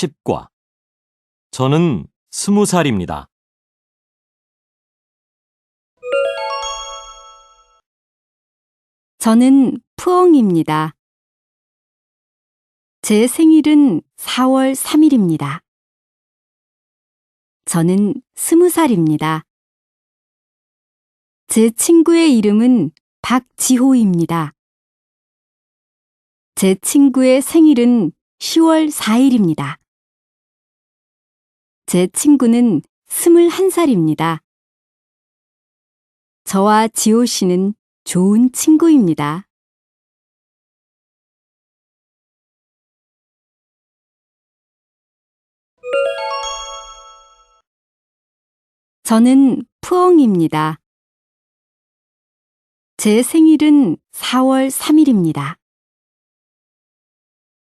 10과 저는 20살입니다. 저는 푸엉입니다. 제 생일은 4월 3일입니다. 저는 20살입니다. 제 친구의 이름은 박지호입니다. 제 친구의 생일은 10월 4일입니다. 제 친구는 21살입니다. 저와 지호 씨는 좋은 친구입니다. 저는 푸엉입니다. 제 생일은 4월 3일입니다.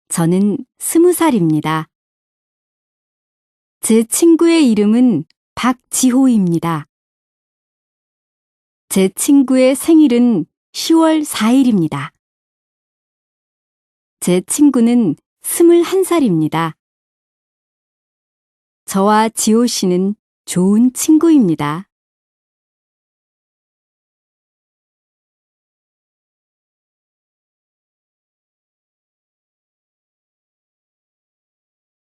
저는 20살입니다. 제 친구의 이름은 박지호입니다. 제 친구의 생일은 10월 4일입니다. 제 친구는 21살입니다. 저와 지호 씨는 좋은 친구입니다.